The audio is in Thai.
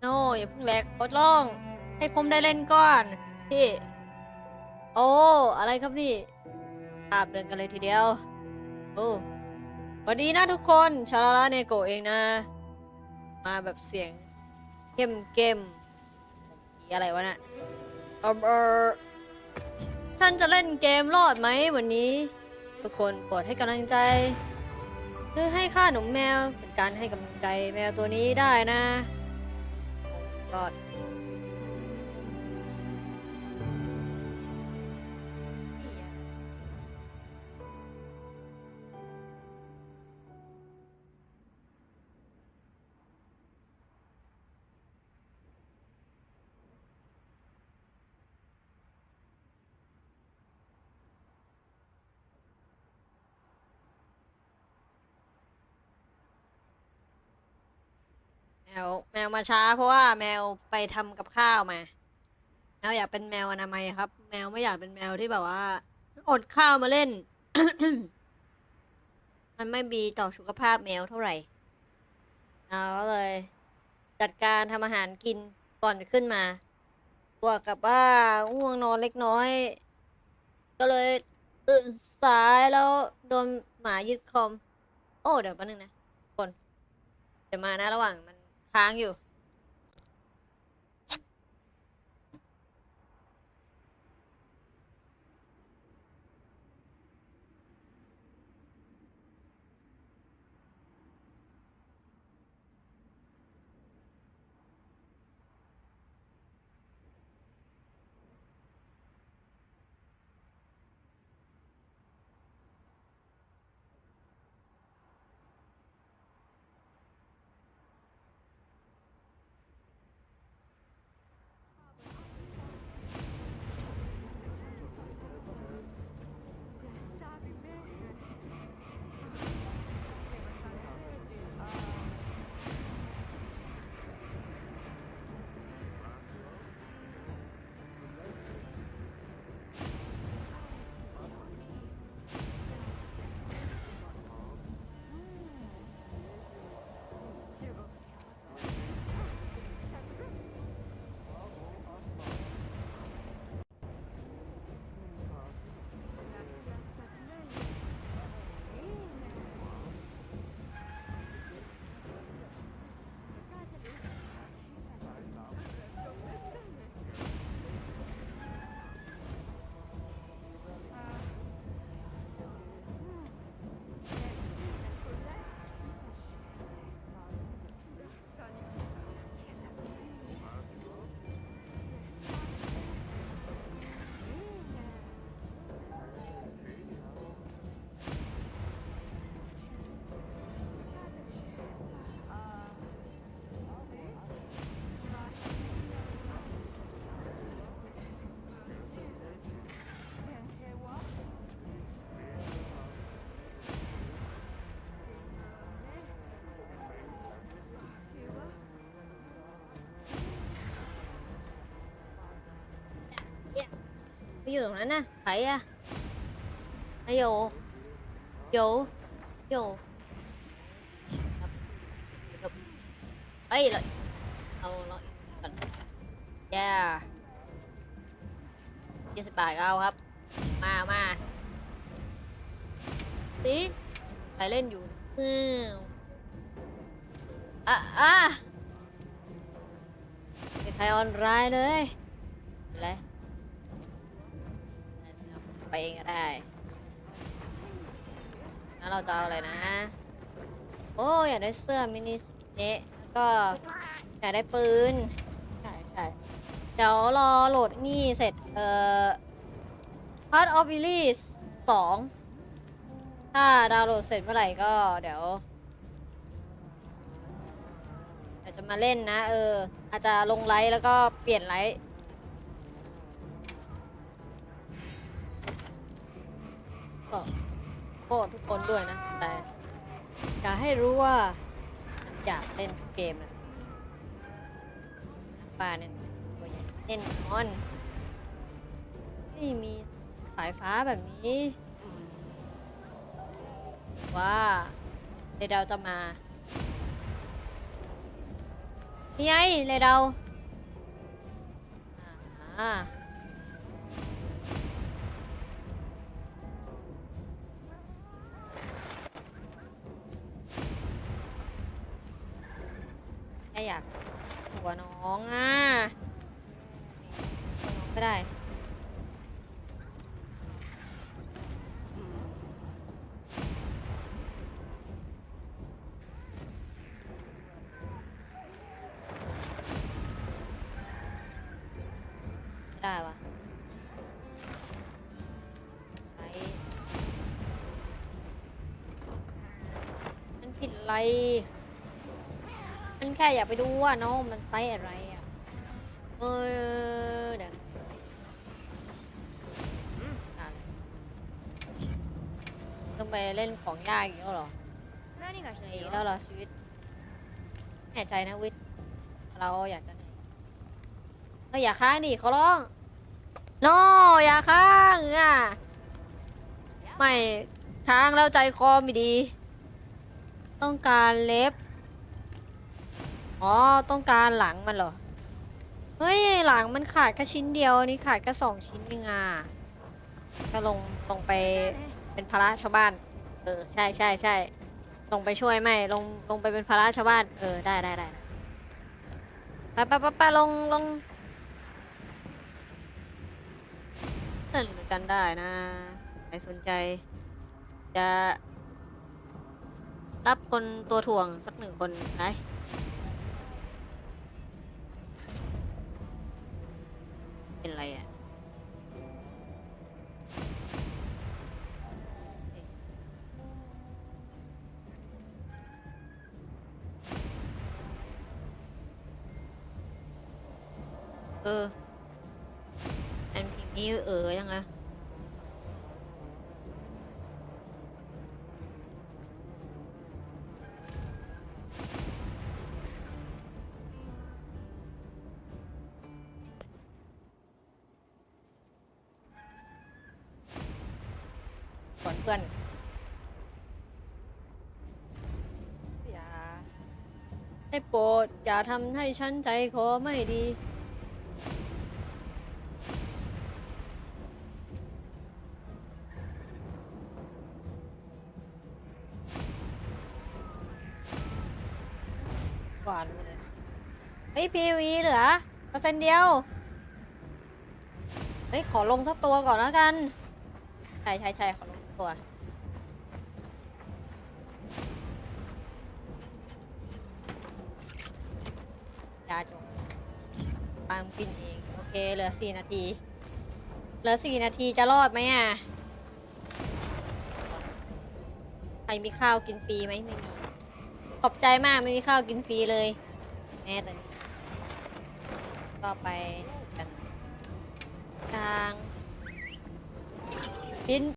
โน่อย่าเพิ่งแหลกขอร้อง ให้ผมได้เล่นก่อนพี่ โอ้ อะไรครับนี่ภาพเดินกันเลยทีเดียว โอ้สวัสดีนะทุกคน ชาลาลาเนโกเองนะ มาแบบเสียงเข้มเกมอะไรวะน่ะเออเออฉันจะเล่นเกมรอดไหมวันนี้ ทุกคนโปรดให้กำลังใจเพื่อให้ค่าหนุ่มแมวเป็นการให้กำลังใจแมวตัวนี้ได้นะ ร มวแมวมาช้า เพราะว่าแมวไปทำกับข้าวมาแมวอยากเป็นแมวอนามัยครับ แมวไม่อยากเป็นแมวที่แบบว่าอดข้าวมาเล่น มันไม่ดีต่อสุขภาพแมวเท่าไหร่เราก็เลย จัดการทำอาหารกินก่อนจะขึ้นมาบวกกับว่าง่วงนอนเล็กน้อย ก็เลยตื่นสายแล้วโดนหมายึดคอม โอ้ เดี๋ยวแป๊บนึงนะคน เดี๋ยวมานะระหว่างมัน ค้างอยู่ ไปอยู่ตรงนั้นน่ะใครอะนายโยโยโยครับครับเอ้ยเราเอาเราอีกก่อนแย่ยี่สิบบาทเอาครับ มามาสิใครเล่นอยู่อืมอะอะไม่ใครออนไลน์เลยอะไร ไปเองก็ได้แล้วเราจะเอาอะไรนะ โอ้อยากได้เสื้อมินิเนะแล้วก็อยากได้ปืน ใช่ใช่เดี๋ยวรอโหลดนี่เสร็จ เอ่อ Part of Release สองถ้าดาวน์โหลดเสร็จเมื่อไหร่ก็เดี๋ยวเดี๋ยวจะมาเล่นนะ เออ อาจจะลงไลฟ์แล้วก็เปลี่ยนไลฟ์ โทษทุกคนด้วยนะ แต่อยากให้รู้ว่าอยากเล่นทุกเกมนะป้าเนี่ยตัวใหญ่เล่นนอน ไม่มีสายฟ้าแบบนี้ ว่าเดี๋ยวเราจะมานี่ไงเลยเราอ่า ค่อยากหัวน้องอะน้องก็ได้ได้วะใช้มันผิดอะไร มันแค่อยากไปดูว่าน้องมันไซส์อะไรอะ เออเดี๋ยวต้องไปเล่นของยากอีกแล้วหรออีกแล้วหรอชีวิต แน่ใจนะวิทย์เราอยากจะไหนเอออย่าค้างดิเขาร้องโน อย่าค้างอะ ไม่ค้างแล้วใจคอไม่ดี ต้องการเล็บ อ๋อ ต้องการหลังมันเหรอ เฮ้ย หลังมันขาดแค่ชิ้นเดียว นี่ขาดแค่สองชิ้นเองอะก็ลง ลงไปเป็นภาระชาวบ้าน เออ ใช่ใช่ใช่ ลงไปช่วยไหมลง ลงไปเป็นภาระชาวบ้าน เออ ได้ได้ได้ไปไปไปไปลง ลงนั่นกันได้นะใครสนใจ จะรับคนตัวถ่วงสักหนึ่งคนไหม เป็นไรอะ่ะเอออันพิมพ์นี้เออยังไง พื่อนอย่าได้โปรดอย่าทำให้ฉันใจคอไม่ดี กวาดไปเลยเฮ้ยพีวีเหลือเปอร์เซ็นต์เดียว เฮ้ย ขอลงสักตัวก่อนแล้วกัน ใช่ใช่ใช่ขอลง ตัวยาจบตามกินเอง โอเค เหลือสี่นาที เหลือสี่นาทีจะรอดไหมอะ ใครมีข้าวกินฟรีไหมไม่มี ขอบใจมากไม่มีข้าวกินฟรีเลย แม่แต่นี่ก็ไปกันกลางบิน